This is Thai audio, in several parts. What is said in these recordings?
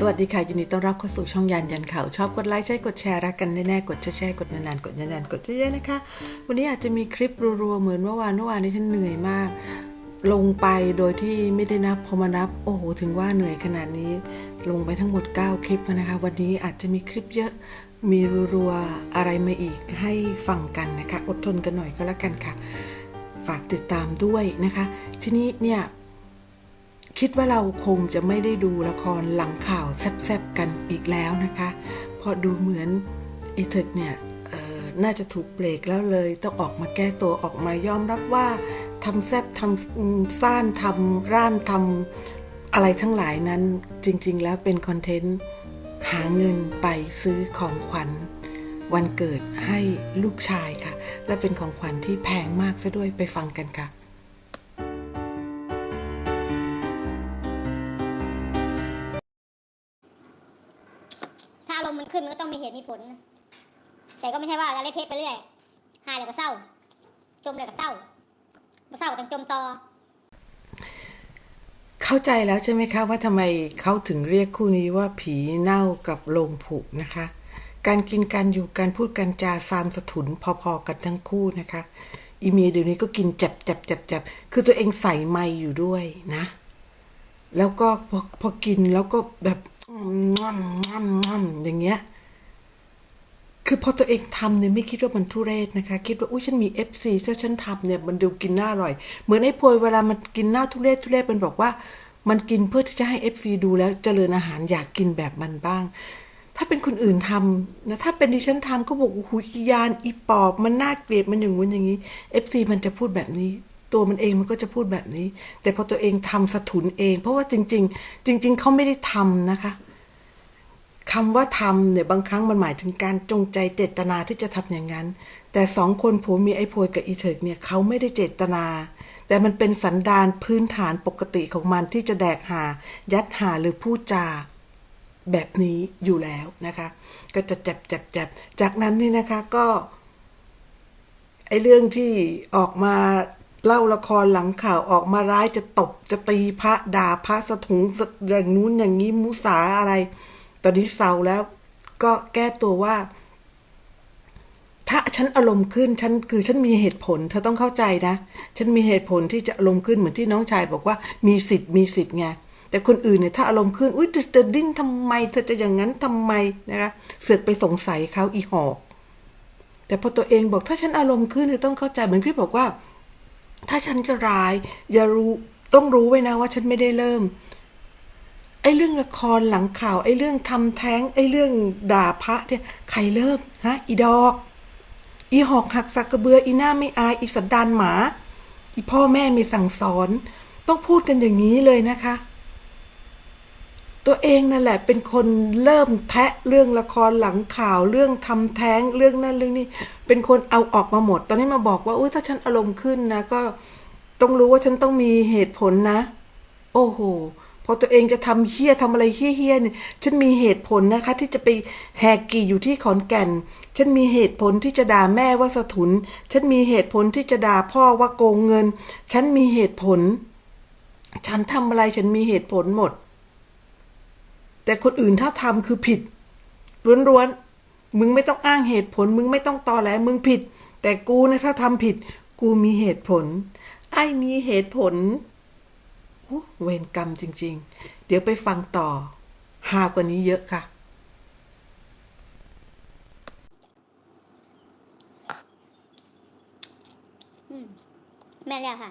สวัสดีค่ะ ยินดีต้อนรับเข้าสู่ช่องยันยันข่าว ชอบกดไลค์ใช่กดแชร์รักกันแน่ๆกดแชร์กดนานๆกดนานๆกดเยอะๆนะคะ วันนี้อาจจะมีคลิปรัวๆเหมือนเมื่อวานเมื่อวานนี้ฉันเหนื่อยมาก ลงไปโดยที่ไม่ได้นับพอมานับ โอ้โหถึงว่าเหนื่อยขนาดนี้ ลงไปทั้งหมด 9 คลิปนะคะ วันนี้อาจจะมีคลิปเยอะมีรัวๆอะไรมาอีกให้ฟังกันนะคะ อดทนกันหน่อยก็แล้วกันค่ะ ฝากติดตามด้วยนะคะ ทีนี้เนี่ย คิดว่าเราคงจะไม่ได้ดูละครหลังข่าวแซบๆกันอีกแล้วนะคะ เพราะดูเหมือนไอ้เถกเนี่ยน่าจะถูกเบรกแล้วเลย ต้องออกมาแก้ตัวออกมายอมรับว่าทำแซบทำซ่านทำร่านทำอะไรทั้งหลายนั้นจริงๆ แล้วเป็นคอนเทนต์หาเงินไปซื้อของขวัญวันเกิดให้ลูกชายค่ะ และเป็นของขวัญที่แพงมากซะด้วยไปฟังกันค่ะ ผล แต่ก็ไม่ใช่ว่าจะเละเทะไปเรื่อยหายแล้วก็เศร้า จมแล้วก็เศร้าเศร้าก็ต้องจมต่อเข้าใจแล้วใช่ไหมคะว่าทำไมเขาถึงเรียกคู่นี้ว่าผีเน่ากับโลงผุนะคะ การกินการอยู่การพูดการจาซามสะทุนพอๆกันทั้งคู่นะคะ อีเมียเดี๋ยวนี้ก็กินจับจับจับจับคือตัวเองใส่ไม้อยู่ด้วยนะ แล้วก็พอพอกินแล้วก็แบบง่ำง่ำง่ำอย่างเงี้ย คือพอตัวเองทำเนี่ยไม่คิดว่ามันทุเรศนะคะ คิดว่าอุ้ยฉันมี FC ถ้าฉันทำเนี่ยมันดูกินหน้าอร่อย เหมือนไอ้พลอยเวลามันกินหน้าทุเรศทุเรศมันบอกว่า มันกินเพื่อที่จะให้ FC ดูแล้วเจริญอาหารอยากกินแบบมันบ้าง ถ้าเป็นคนอื่นทำนะถ้าเป็นดิฉันทำก็บอกโอ้โหยานอีปอบมันน่าเกลียดมันอย่างงู้นอย่างนี้ FC มันจะพูดแบบนี้ตัวมันเองมันก็จะพูดแบบนี้ แต่พอตัวเองทำสะทุนเอง เพราะว่าจริง ๆ จริง ๆเขาไม่ได้ทำนะคะ คำว่าทำเนี่ยบางครั้งมันหมายถึงการจงใจเจตนาที่จะทำอย่างนั้น แต่สองคนผัวเมียไอ้โพยกับอีเถิกเนี่ยเขาไม่ได้เจตนา แต่มันเป็นสันดานพื้นฐานปกติของมันที่จะแดกหา ยัดหาหรือพูดจาแบบนี้อยู่แล้วนะคะ ก็จะจับจับจับจากนั้นนี่นะคะก็ไอ้เรื่องที่ออกมาเล่าละครหลังข่าวออกมาร้ายจะตบจะตีพระด่าพระสะถุงสะอย่างนู้นอย่างนี้มุสาอะไร ตอนนี้เศร้าแล้ว ก็แก้ตัวว่า ถ้าฉันอารมณ์ขึ้นฉันคือฉันมีเหตุผล เธอต้องเข้าใจนะ ฉันมีเหตุผลที่จะอารมณ์ขึ้นเหมือนที่น้องชายบอกว่ามีสิทธิ์มีสิทธิ์ไงแต่คนอื่นเนี่ยถ้าอารมณ์ขึ้น อุ้ยเธอจะดิ้นทำไม เธอจะอย่างนั้นทำไมนะคะเสือกไปสงสัยเขาอีหอกแต่พอตัวเองบอกถ้าฉันอารมณ์ขึ้นเธอต้องเข้าใจเหมือนพี่บอกว่า ถ้าฉันจะร้าย อย่ารู้ต้องรู้ไว้นะว่าฉันไม่ได้เริ่ม ไอ้เรื่องละครหลังข่าวไอ้เรื่องทำแท้งไอ้เรื่องด่าพระเนี่ยใครเริ่มฮะอีดอก อีหอกหักสักกระเบืออีหน้าไม่อายอีสันดานหมา อีพ่อแม่มีสั่งสอน ต้องพูดกันอย่างนี้เลยนะคะ ตัวเองนั่นแหละเป็นคนเริ่มแทะเรื่องละครหลังข่าวเรื่องทำแท้งเรื่องนั้นเรื่องนี้ เป็นคนเอาออกมาหมด ตอนนี้มาบอกว่าอุ้ยถ้าฉันอารมณ์ขึ้นนะก็ต้องรู้ว่าฉันต้องมีเหตุผลนะ โอ้โห พอตัวเองจะทำเฮี้ยทำอะไรเฮี้ยๆเนี่ยฉันมีเหตุผลนะคะ ที่จะไปแหกกี่อยู่ที่ขอนแก่น ฉันมีเหตุผลที่จะด่าแม่ว่าสะทุน ฉันมีเหตุผลที่จะด่าพ่อว่าโกงเงิน ฉันมีเหตุผล ฉันทำอะไรฉันมีเหตุผลหมด แต่คนอื่นถ้าทำคือผิดล้วนๆมึงไม่ต้องอ้างเหตุผล มึงไม่ต้องตอแหลมึงผิด แต่กูนะถ้าทำผิด กูมีเหตุผล ไอ้มีเหตุผล เวรกรรมจริง ๆ เดี๋ยวไปฟังต่อ หากว่านี้เยอะค่ะ แม่แล้วค่ะ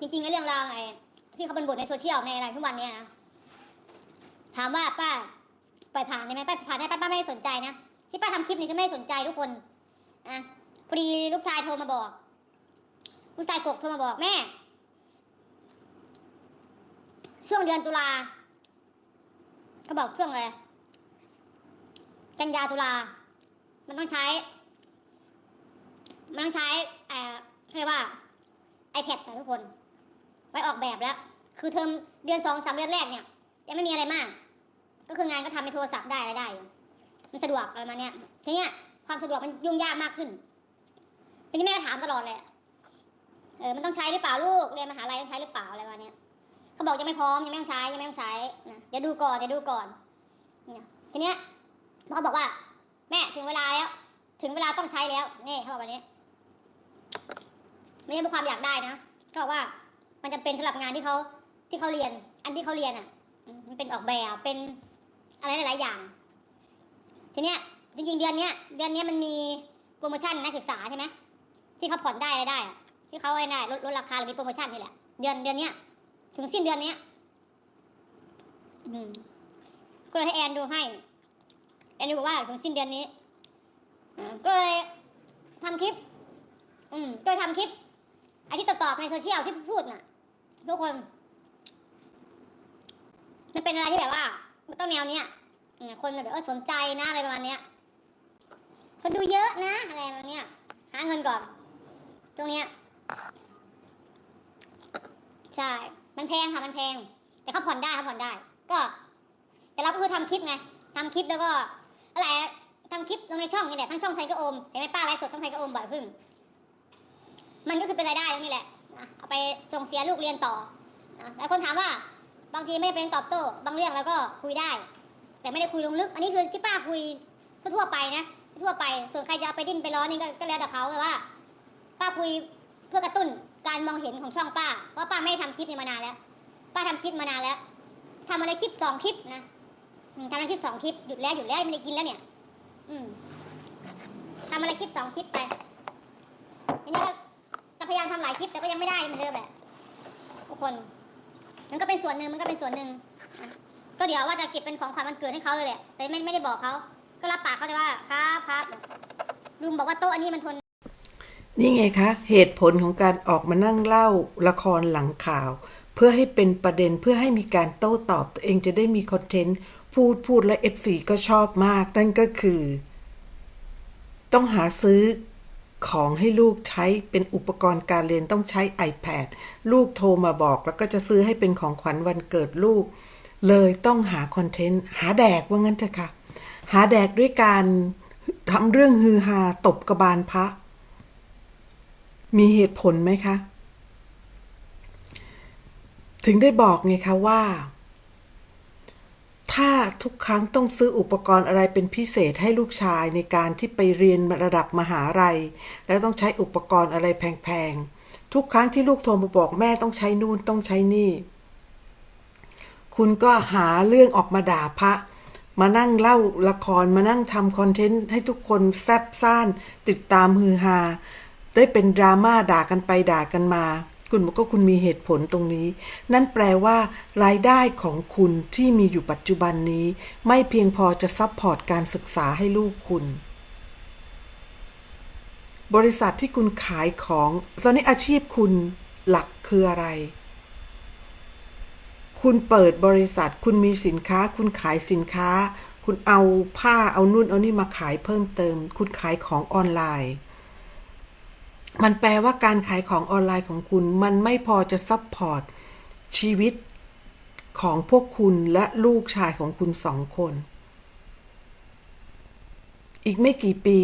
จริงๆไอ้เรื่องราวไอ้ที่เขาเป็นบทในโซเชียลในอะไรทุกวันเนี้ยนะ ถามว่าป้าปล่อยผ่านได้ไหมป้าผ่านได้ป้าป้าไม่สนใจนะ ที่ป้าทำคลิปนี้คือไม่สนใจทุกคน อะพอดีลูกชายโทรมาบอก ลูกชายกกโทรมาบอกแม่ ช่วงเดือนตุลาเขาบอกช่วงอะไรกันยาตุลา มันต้องใช้ มันต้องใช้เอ่อเรียกว่า iPad นะทุกคน ไว้ออกแบบแล้ว คือเทอมเดือนสองสามเดือนแรกเนี่ย ยังไม่มีอะไรมาก ก็คืองานก็ทำในโทรศัพท์ได้อะไรได้ มันสะดวกอะไรมาเนี้ยทีเนี้ยความสะดวกมันยุ่งยากมากขึ้นทีนี้แม่ก็ถามตลอดเลย เออมันต้องใช้หรือเปล่าลูกเรียนมหาลัยต้องใช้หรือเปล่าอะไรวะเนี้ยเขาบอกยังไม่พร้อมยังไม่ต้องใช้ยังไม่ต้องใช้นะเดี๋ยวดูก่อนเดี๋ยวดูก่อนเนี่ยทีเนี้ยเขาบอกว่า แม่ถึงเวลาแล้ว ถึงเวลาต้องใช้แล้วนี่เขาบอกแบบนี้ ไม่ใช่เพราะความอยากได้นะเขาบอกว่ามันจะเป็นสำหรับงานที่เขาที่เขาเรียน อันที่เขาเรียนอะ มันเป็นออกแบบเป็นอะไรหลายๆอย่าง ทีเนี้ยจริงๆเดือนเนี้ย เดือนเนี้ยมันมีโปรโมชั่นนักศึกษาใช่ไหมที่เขาผ่อนได้อะไรได้อะ ที่เขาไอ้ได้ลดลดราคาหรือมีโปรโมชั่นนี่แหละ เดือนเดือนเนี้ย ถึงสิ้นเดือนเนี้ยก็เลยให้แอนดูให้ แอนดูบอกว่าถึงสิ้นเดือนนี้ก็เลยทำคลิป อืมก็เลยทำคลิปไอที่ตอบในโซเชียลที่พูดน่ะ ทุกคน มันเป็นอะไรที่แบบว่า มันต้องแนวเนี้ยคนแบบเออสนใจนะอะไรประมาณเนี้ยคนดูเยอะนะอะไรประมาณเนี้ยหาเงินก่อน ตรงเนี้ย ใช่ มันแพงค่ะ มันแพง แต่เขาผ่อนได้เขาผ่อนได้ ก็ แต่เราก็คือทำคลิปไงทำคลิปแล้วก็อะไรทำคลิปลงในช่องนี่แหละ ทั้งช่องไทยก็โอมเห็นไหมป้าไลฟ์สดช่องไทยก็โอมบ่อยขึ้น มันก็คือเป็นรายได้ตรงนี้แหละเอาไปส่งเสียลูกเรียนต่อนะหลายคนถามว่า บางทีไม่ได้เป็นตอบโต้ บางเรื่องเราก็คุยได้ แต่ไม่ได้คุยลงลึก อันนี้คือที่ป้าคุยทั่วๆไปนะ ทั่วไป ส่วนใครจะเอาไปดิ้นไปร้อนนี่ก็ก็แล้วแต่เขาแต่ว่า ป้าคุย เพื่อกระตุ้นการมองเห็นของช่องป้า เพราะป้าไม่ได้ทำคลิปนี้มานานแล้ว ป้าทำคลิปมานานแล้วทำอะไรคลิปสองคลิปนะทำอะไรคลิปสองคลิปหยุดแล้วหยุดแล้วไม่ได้กินแล้วเนี่ย อืมทำอะไรคลิปสองคลิปไปทีนี้ก็จะพยายามทำหลายคลิปแต่ก็ยังไม่ได้เหมือนเดิมแบบทุกคน มันก็เป็นส่วนหนึ่งมันก็เป็นส่วนหนึ่งก็เดี๋ยวว่าจะเก็บเป็นของขวัญวันเกิดให้เขาเลยแหละแต่ไม่ไม่ได้บอกเขาก็รับปากเขาแต่ว่าครับครับลุงบอกว่าโต๊ะอันนี้มันทน นี่ไงคะ เหตุผลของการออกมานั่งเล่าละครหลังข่าว เพื่อให้เป็นประเด็นเพื่อให้มีการโต้ตอบตัวเองจะได้มีคอนเทนต์พูดพูดและ FC ก็ชอบมาก นั่นก็คือ ต้องหาซื้อของให้ลูกใช้เป็นอุปกรณ์การเรียนต้องใช้ iPad ลูกโทรมาบอกแล้วก็จะซื้อให้เป็นของขวัญวันเกิดลูก เลยต้องหาคอนเทนต์ หาแดกว่างั้นเถอะค่ะ หาแดกด้วยการทำเรื่องฮือฮาตบกระบาลพระ มีเหตุผลไหมคะ ถึงได้บอกไงคะว่า ถ้าทุกครั้งต้องซื้ออุปกรณ์อะไรเป็นพิเศษให้ลูกชายในการที่ไปเรียนระดับมหาลัย แล้วต้องใช้อุปกรณ์อะไรแพงๆ ทุกครั้งที่ลูกโทรมาบอกแม่ต้องใช้นู่นต้องใช้นี่ คุณก็หาเรื่องออกมาด่าพระมานั่งเล่าละครมานั่งทำคอนเทนต์ให้ทุกคนแซบซ่าน ติดตามฮือฮา ได้เป็นดราม่าด่ากันไปด่ากันมา คุณบอกว่าคุณมีเหตุผลตรงนี้ นั่นแปลว่ารายได้ของคุณที่มีอยู่ปัจจุบันนี้ ไม่เพียงพอจะซัพพอร์ตการศึกษาให้ลูกคุณ บริษัทที่คุณขายของ ตอนนี้อาชีพคุณหลักคืออะไร คุณเปิดบริษัท คุณมีสินค้า คุณขายสินค้า คุณเอาผ้าเอานุ่นเอานี่มาขายเพิ่มเติม คุณขายของออนไลน์ มันแปลว่าการขายของออนไลน์ของคุณ มันไม่พอจะซัพพอร์ตชีวิตของพวกคุณและลูกชายของคุณสองคน อีกไม่กี่ปี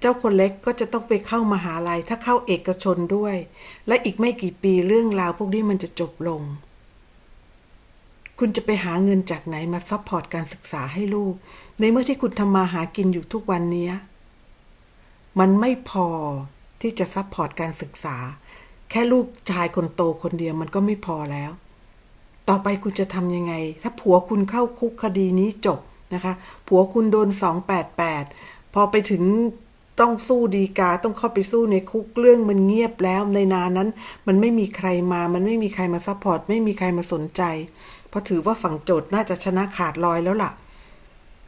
เจ้าคนเล็กก็จะต้องไปเข้ามาหาลัย ถ้าเข้าเอกชนด้วย และอีกไม่กี่ปีเรื่องราวพวกนี้มันจะจบลง คุณจะไปหาเงินจากไหนมาซัพพอร์ตการศึกษาให้ลูก ในเมื่อที่คุณทำมาหากินอยู่ทุกวันนี้ มันไม่พอ ที่จะซัพพอร์ตการศึกษา แค่ลูกชายคนโตคนเดียวมันก็ไม่พอแล้ว ต่อไปคุณจะทำยังไง ถ้าผัวคุณเข้าคุกคดีนี้จบนะคะ ผัวคุณโดน 288 พอไปถึงต้องสู้ดีกาต้องเข้าไปสู้ในคุกเรื่องมันเงียบแล้ว ในนานนั้น มันไม่มีใครมา มันไม่มีใครมาซัพพอร์ตไม่มีใครมาสนใจ เพราะถือว่าฝั่งโจทย์น่าจะชนะขาดลอยแล้วล่ะ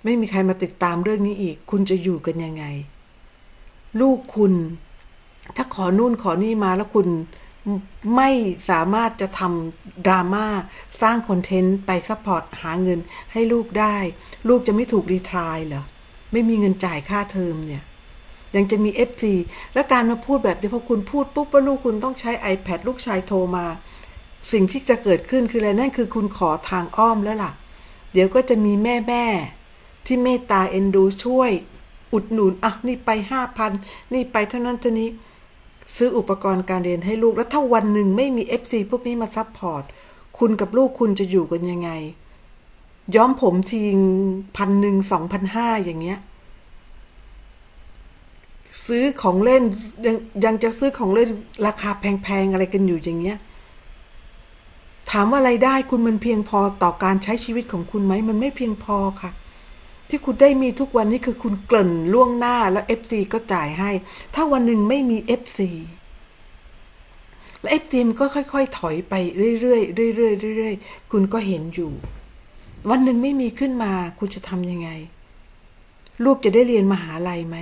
ไม่มีใครมาติดตามเรื่องนี้อีก คุณจะอยู่กันยังไง ลูกคุณ ถ้าขอนู่นขอนี่มาแล้วคุณไม่สามารถจะทำดราม่าสร้างคอนเทนต์ไปซัพพอร์ตหาเงินให้ลูกได้ ลูกจะไม่ถูกรีทรายเหรอ ไม่มีเงินจ่ายค่าเทอมเนี่ย ยังจะมี FC และการมาพูดแบบที่พอคุณพูดปุ๊บว่าลูกคุณต้องใช้ iPad ลูกชายโทรมา สิ่งที่จะเกิดขึ้นคืออะไรนั่นคือคุณขอทางอ้อมแล้วล่ะ เดี๋ยวก็จะมีแม่แม่ที่เมตตาเอ็นดูช่วย อุดหนุนอะนี่ไปห้าพันนี่ไปเท่านั้นเท่านี้ ซื้ออุปกรณ์การเรียนให้ลูก แล้วถ้าวันหนึ่งไม่มี FC พวกนี้มาซัพพอร์ต คุณกับลูกคุณจะอยู่กันยังไง ย้อมผมทีพันหนึ่งสองพันห้าอย่างเงี้ย ซื้อของเล่นยังยังจะซื้อของเล่นราคาแพงๆอะไรกันอยู่อย่างเงี้ย ถามว่าไรายได้คุณมันเพียงพอต่อการใช้ชีวิตของคุณไหม มันไม่เพียงพอค่ะ ที่คุณได้มีทุกวันนี้คือคุณเกลิ่นล่วงหน้าแล้ว FC ก็จ่ายให้ ถ้าวันหนึ่งไม่มี FC แล้ว FC มันก็ค่อย ๆ ถอยไปเรื่อยๆเรื่อยๆเรื่อยๆคุณก็เห็นอยู่ วันหนึ่งไม่มีขึ้นมาคุณจะทำยังไง ลูกจะได้เรียนมหาลัยไหม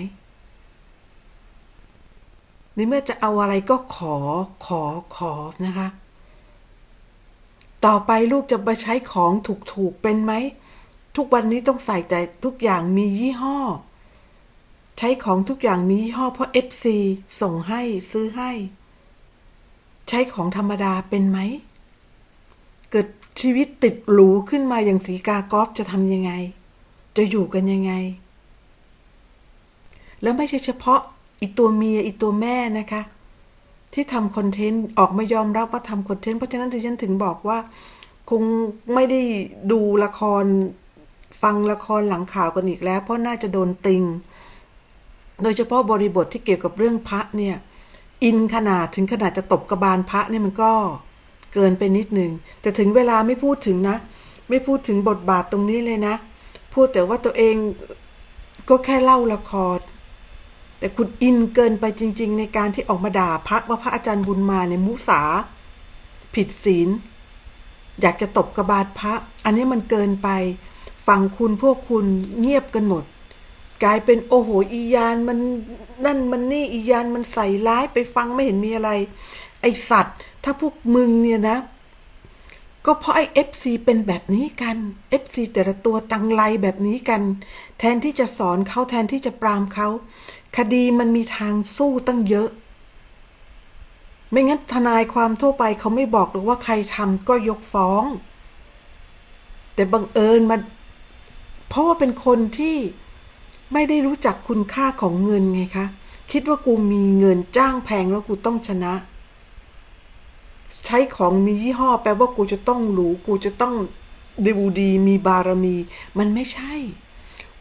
ในเมื่อจะเอาอะไรก็ขอขอขอนะคะ ต่อไปลูกจะมาใช้ของถูกๆเป็นไหม ทุกวันนี้ต้องใส่แต่ทุกอย่างมียี่ห้อ ใช้ของทุกอย่างมียี่ห้อเพราะ FC ส่งให้ซื้อให้ ใช้ของธรรมดาเป็นไหม เกิดชีวิตติดหรูขึ้นมาอย่างสีกากอฟจะทำยังไง จะอยู่กันยังไง แล้วไม่ใช่เฉพาะอีตัวเมียอีตัวแม่นะคะ ที่ทำคอนเทนต์ออกมายอมรับว่าทำคอนเทนต์เพราะฉะนั้นดิฉันถึงบอกว่าคงไม่ได้ดูละคร ฟังละครหลังข่าวกันอีกแล้ว เพราะน่าจะโดนติง โดยเฉพาะบริบทที่เกี่ยวกับเรื่องพระเนี่ย อินขนาดถึงขนาดจะตบกระบาลพระเนี่ยมันก็เกินไปนิดนึง แต่ถึงเวลาไม่พูดถึงนะ ไม่พูดถึงบทบาทตรงนี้เลยนะ พูดแต่ว่าตัวเองก็แค่เล่าละคร แต่คุณอินเกินไปจริง ๆ ในการที่ออกมาด่าพระว่าพระอาจารย์บุญมาในมุสา ผิดศีล อยากจะตบกระบาลพระ อันนี้มันเกินไป ฝั่งคุณพวกคุณเงียบกันหมด กลายเป็นโอ้โหอียานมันนั่นมันนี่อียานมันใส่ร้ายไปฟังไม่เห็นมีอะไร ไอสัตว์ ถ้าพวกมึงเนี่ยนะ ก็เพราะไอ้ FC เป็นแบบนี้กัน FC แต่ละตัวจังไรแบบนี้กัน แทนที่จะสอนเขาแทนที่จะปรามเขาคดีมันมีทางสู้ตั้งเยอะ ไม่งั้นทนายความทั่วไปเขาไม่บอกหรอกว่าใครทำก็ยกฟ้อง แต่บังเอิญมัน เพราะว่าเป็นคนที่ไม่ได้รู้จักคุณค่าของเงินไงคะ คิดว่ากูมีเงินจ้างแพงแล้วกูต้องชนะ ใช้ของมียี่ห้อ แปลว่ากูจะต้องหรูกูจะต้องดูดีมีบารมี มันไม่ใช่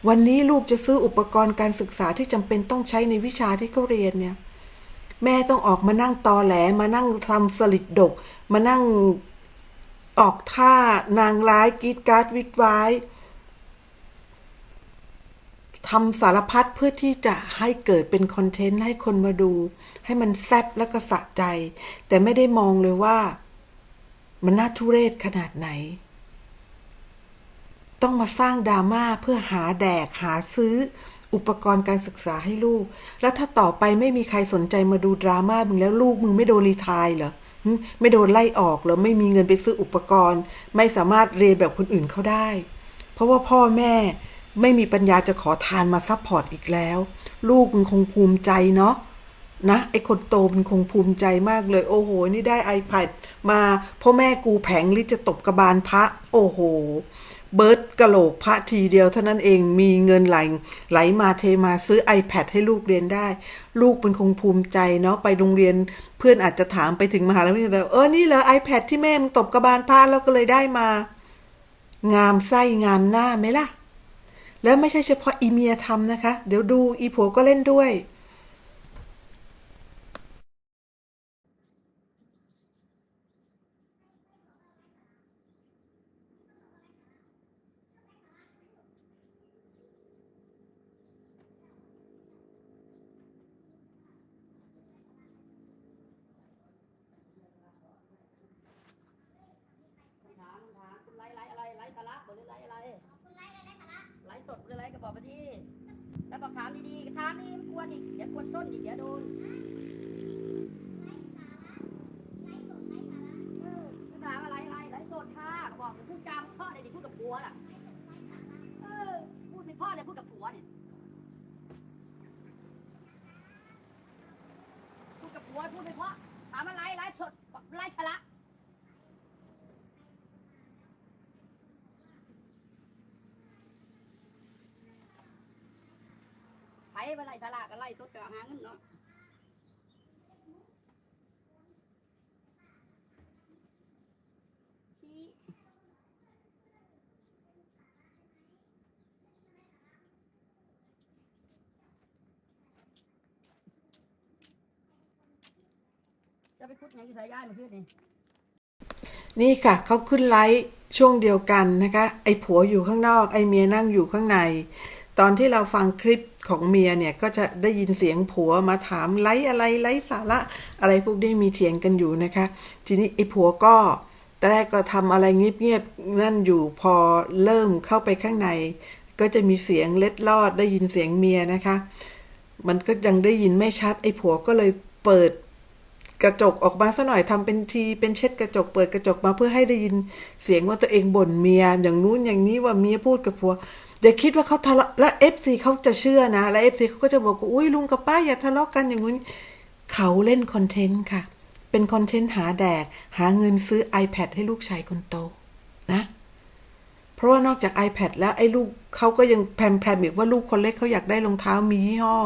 วันนี้ลูกจะซื้ออุปกรณ์การศึกษาที่จำเป็นต้องใช้ในวิชาที่เขาเรียนเนี่ย แม่ต้องออกมานั่งตอแหลมานั่งทำสลิดดก มานั่งออกท่านางร้ายกีดการ์ดวิดไว้ ทำสารพัดเพื่อที่จะให้เกิดเป็นคอนเทนต์ให้คนมาดู ให้มันแซบและก็สะใจ แต่ไม่ได้มองเลยว่า มันน่าทุเรศขนาดไหน ต้องมาสร้างดราม่าเพื่อหาแดกหาซื้อ อุปกรณ์การศึกษาให้ลูก แล้วถ้าต่อไปไม่มีใครสนใจมาดูดราม่ามึงแล้วลูกมึงไม่โดนรีทายเหรอไม่โดนไล่ออกเหรอไม่มีเงินไปซื้ออุปกรณ์ ไม่สามารถเรียนแบบคนอื่นเขาได้ เพราะว่าพ่อแม่ ไม่มีปัญญาจะขอทานมาซัพพอร์ตอีกแล้ว ลูกมึงคงภูมิใจเนาะนะไอคนโตมันคงภูมิใจมากเลย โอ้โห นี่ได้ iPad มาพ่อแม่กูแผงลิจะตบกระบาลพระ โอ้โห เบิร์ดกะโหลกพระทีเดียวเท่านั้นเองมีเงินไหลไหลมาเทมาซื้อ iPad ให้ลูกเรียนได้ ลูกมันคงภูมิใจเนาะไปโรงเรียนเพื่อนอาจจะถามไปถึงมหาลัยแต่เออนี่เหรอ iPad ที่แม่มึงตบกระบาลพระแล้วก็เลยได้มา งามไส้งามหน้าไหมล่ะ แล้วไม่ใช่เฉพาะอีเมียทำนะคะ เดี๋ยวดูอีผัวก็เล่นด้วย ถามถามคุณไลฟ์ไลฟ์อะไรไลฟ์สาระหรือไลฟ์อะไรคุณไลฟ์อะไรไลฟ์สาระไลฟ์สดหรือไลฟ์ก็บอกมาที่แล้วบอกถามดีๆถามนี่มันกวนอีกเดี๋ยวกวนส้นอีกเดี๋ยวโดนเออคุณถามอะไรอะไรไลฟ์สดค่ะก็บอกพูดจามพ่อเนี่ยดิพูดกับผัวน่ะเออพูดเป็นพ่อเนี่ยพูดกับผัวเนี่ย วัวพูดเป็นพ่อถามอะไรไลฟ์สดไลฟ์สาระไผไปไล่สาระก็ไล่สดก็หาเงินเนาะขี้ จะไปคุดยังกี่สายย้ายมาขึ้นนี่นี่ค่ะเขาขึ้นไลฟ์ช่วงเดียวกันนะคะ ไอ้ผัวอยู่ข้างนอก ไอ้เมียนั่งอยู่ข้างใน ตอนที่เราฟังคลิปของเมียเนี่ย ก็จะได้ยินเสียงผัวมาถามไลฟ์อะไรไลฟ์สาระ อะไรพวกนี้มีเถียงกันอยู่นะคะ ทีนี้ไอ้ผัวก็ตอนแรกก็ทำอะไรเงียบๆนั่นอยู่พอเริ่มเข้าไปข้างใน ก็จะมีเสียงเล็ดลอดได้ยินเสียงเมียนะคะ มันก็ยังได้ยินไม่ชัดไอ้ผัวก็เลยเปิด กระจกออกมาซะหน่อยทำเป็นทีเป็นเช็ดกระจกเปิดกระจกมาเพื่อให้ได้ยินเสียงว่าตัวเองบ่นเมียอย่างนู้นอย่างนี้ว่าเมียพูดกับผัวอย่าคิดว่าเขาทะเลาะและเอฟซีเขาจะเชื่อนะ และเอฟซีเขาก็จะบอกว่าอุ้ยลุงกับป้าอย่าทะเลาะกันอย่างนู้นเขาเล่นคอนเทนต์ค่ะ เป็นคอนเทนต์หาแดก หาเงินซื้อ iPad ให้ลูกชายคนโตนะ เพราะว่านอกจาก iPad แล้วไอ้ลูกเขาก็ยังแพรมๆอีกว่าลูกคนเล็กเขาอยากได้รองเท้ามียี่ห้อ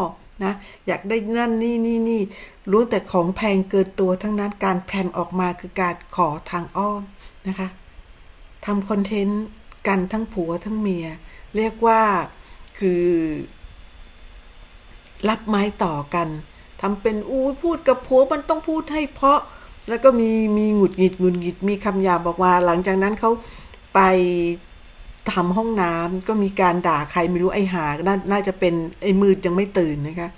นะอยากได้นั่นนี่นี่นี่รู้แต่ของแพงเกินตัวทั้งนั้นการแพรมออกมาคือการขอทางอ้อมนะคะทำคอนเทนต์กันทั้งผัวทั้งเมีย เรียกว่าคือ รับไม้ต่อกันทำเป็นอู้พูดกับผัวมันต้องพูดให้เพราะ แล้วก็มีมีหงุดหงิดหงุดหงิดมีคำหยาบบอกว่าหลังจากนั้นเขาไป ทำห้องน้ำก็มีการด่าใครไม่รู้ไอ้หานาน่าจะเป็นไอ้มืดยังไม่ตื่นนะคะ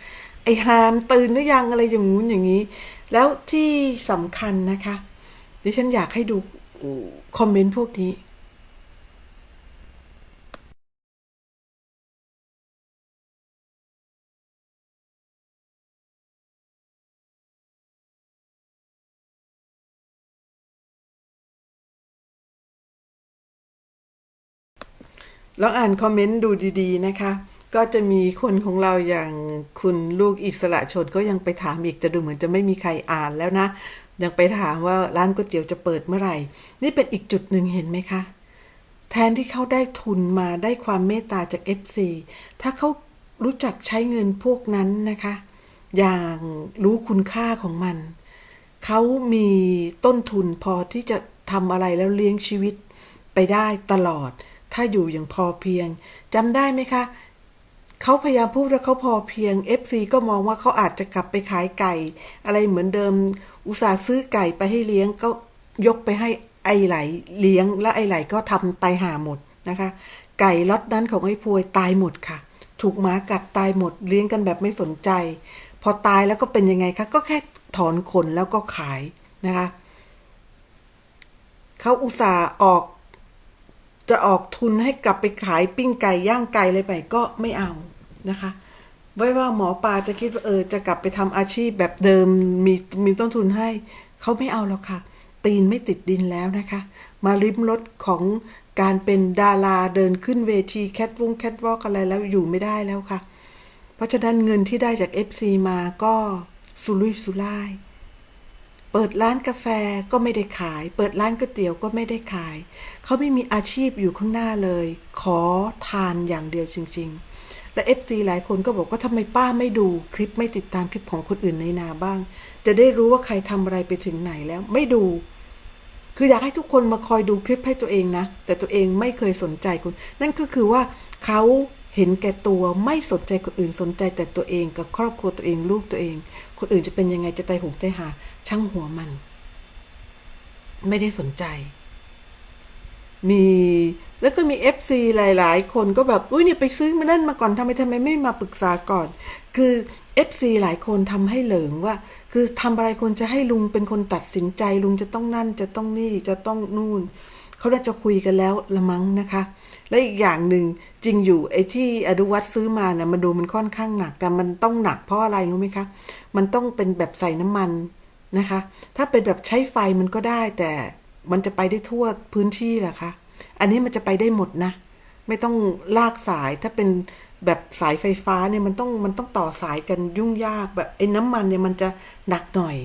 ไอ้หามตื่นหรือยังอะไรอย่างงู้นอย่างนี้ แล้วที่สำคัญนะคะ ดิฉันอยากให้ดูคอมเมนต์พวกนี้ ลองอ่านคอมเมนต์ดูดีๆนะคะ ก็จะมีคนของเราอย่างคุณลูกอิสระชนก็ยังไปถามอีกแต่ดูเหมือนจะไม่มีใครอ่านแล้วนะ ยังไปถามว่าร้านก๋วยเตี๋ยวจะเปิดเมื่อไหร่ นี่เป็นอีกจุดหนึ่งเห็นไหมคะ แทนที่เขาได้ทุนมาได้ความเมตตาจาก FC ถ้าเขารู้จักใช้เงินพวกนั้นนะคะ อย่างรู้คุณค่าของมัน เขามีต้นทุนพอที่จะทำอะไรแล้วเลี้ยงชีวิตไปได้ตลอด ถ้าอยู่อย่างพอเพียงจำได้ไหมคะเขาพยายามพูดว่าเขาพอเพียง FC ก็มองว่าเขาอาจจะกลับไปขายไก่ อะไรเหมือนเดิม อุตส่าห์ซื้อไก่ไปให้เลี้ยงก็ยกไปให้ไอไหลเลี้ยง และไอไหลก็ทำตายหาหมดนะคะ ไก่ล็อตนั้นของไอ้พวยตายหมดค่ะ ถูกหมากัดตายหมด เลี้ยงกันแบบไม่สนใจ พอตายแล้วก็เป็นยังไงคะก็แค่ถอนขนแล้วก็ขายนะคะเขาอุตส่าห์ออก จะออกทุนให้กลับไปขายปิ้งไก่ย่างไก่อะไรไปก็ไม่เอานะคะ ไว้ว่าหมอปลาจะคิดว่าเออจะกลับไปทำอาชีพแบบเดิมมีมีต้นทุนให้เขาไม่เอาแล้วค่ะ ตีนไม่ติดดินแล้วนะคะ มาริมรถของการเป็นดาราเดินขึ้นเวทีแคทวงแคทวอล์กอะไรแล้วอยู่ไม่ได้แล้วค่ะ เพราะฉะนั้นเงินที่ได้จาก FC มาก็สุรุ่ยสุร่าย เปิดร้านกาแฟก็ไม่ได้ขาย เปิดร้านก๋วยเตี๋ยวก็ไม่ได้ขาย เขาไม่มีอาชีพอยู่ข้างหน้าเลย ขอทานอย่างเดียวจริง ๆ และ FC หลายคนก็บอกว่าทำไมป้าไม่ดูคลิปไม่ติดตามคลิปของคนอื่นในนาบ้าง จะได้รู้ว่าใครทำอะไรไปถึงไหนแล้วไม่ดู คืออยากให้ทุกคนมาคอยดูคลิปให้ตัวเองนะ แต่ตัวเองไม่เคยสนใจคุณ นั่นก็คือว่าเขาเห็นแก่ตัวไม่สนใจคนอื่นสนใจแต่ตัวเองกับครอบครัวตัวเองลูกตัวเอง คนอื่นจะเป็นยังไงจะตายหงตายหา ช่างหัวมัน ไม่ได้สนใจ มีแล้วก็มี FC หลาย ๆ คนก็แบบ อุ้ยเนี่ยไปซื้อมานั่นมาก่อนทำไมทำไมไม่มาปรึกษาก่อน คือ FC หลายคนทำให้เหลิงว่า คือทำอะไรคนจะให้ลุงเป็นคนตัดสินใจลุงจะต้องนั่นจะต้องนี่จะต้องนู่น เขาน่าจะคุยกันแล้วละมั้งนะคะ และอีกอย่างหนึ่งจริงอยู่ไอ้ที่อนุวัตซื้อมาเนี่ยมันดูมันค่อนข้างหนัก แต่มันต้องหนักเพราะอะไรรู้ไหมคะ มันต้องเป็นแบบใส่น้ำมันนะคะ ถ้าเป็นแบบใช้ไฟมันก็ได้ แต่มันจะไปได้ทั่วพื้นที่แหละคะ อันนี้มันจะไปได้หมดนะ ไม่ต้องลากสายถ้าเป็นแบบสายไฟฟ้าเนี่ยมันต้องมันต้องต่อสายกันยุ่งยากแบบไอ้น้ำมันเนี่ยมันจะหนักหน่อย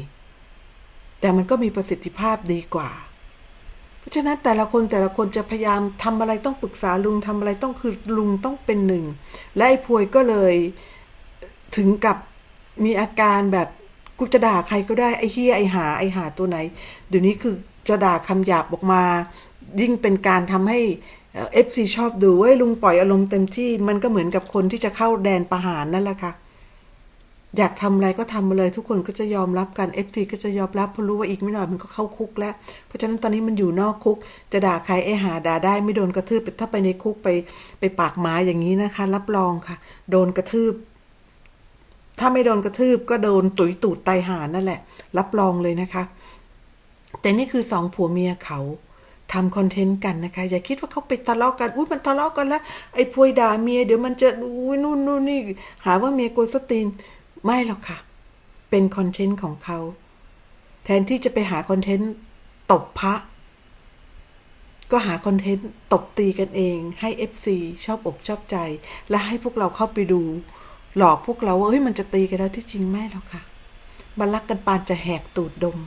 แต่มันก็มีประสิทธิภาพดีกว่า ราะฉะนั้นแต่ละคนแต่ละคนจะพยายามทำอะไรต้องปรึกษาลุงทำอะไรต้องคือลุงต้องเป็นหนึ่ง และไอ้พวยก็เลยถึงกับมีอาการแบบกูจะด่าใครก็ได้ไอ้เฮียไอ้หาไอ้หาตัวไหน เดี๋ยวนี้คือจะด่าคำหยาบออกมา ยิ่งเป็นการทำให้เอฟซีชอบดูเว้ยลุงปล่อยอารมณ์เต็มที่มันก็เหมือนกับคนที่จะเข้าแดนประหารนั่นแหละค่ะ อยากทำอะไรก็ทำมาเลยทุกคนก็จะยอมรับกัน FC ก็จะยอมรับเพราะรู้ว่าอีกไม่นานมันก็เข้าคุกแล้ว เพราะฉะนั้นตอนนี้มันอยู่นอกคุก จะด่าใครไอ้หาด่าได้ไม่โดนกระทืบถ้าไปในคุกไปไปปากหมาอย่างนี้นะคะ รับรองค่ะ โดนกระทืบ ถ้าไม่โดนกระทืบก็โดนตุยตูดไตหานั่นแหละ รับรองเลยนะคะ แต่นี่คือสองผัวเมียเขาทำคอนเทนต์กันนะคะ อย่าคิดว่าเขาไปทะเลาะกันอุ้ยมันทะเลาะกันแล้วไอ้พวยด่าเมียเดี๋ยวมันจะอุ้ยนู่นนู่นนี่หาว่าเมียกวนสตรีน ไม่หรอกค่ะ เป็นคอนเทนต์ของเขา แทนที่จะไปหาคอนเทนต์ตบพระ ก็หาคอนเทนต์ตบตีกันเอง ให้ FC ชอบอกชอบใจ และให้พวกเราเข้าไปดู หลอกพวกเราว่าเฮ้ยมันจะตีกันแล้วที่จริงไม่หรอกค่ะมันรักกันปานจะแหกตูดดม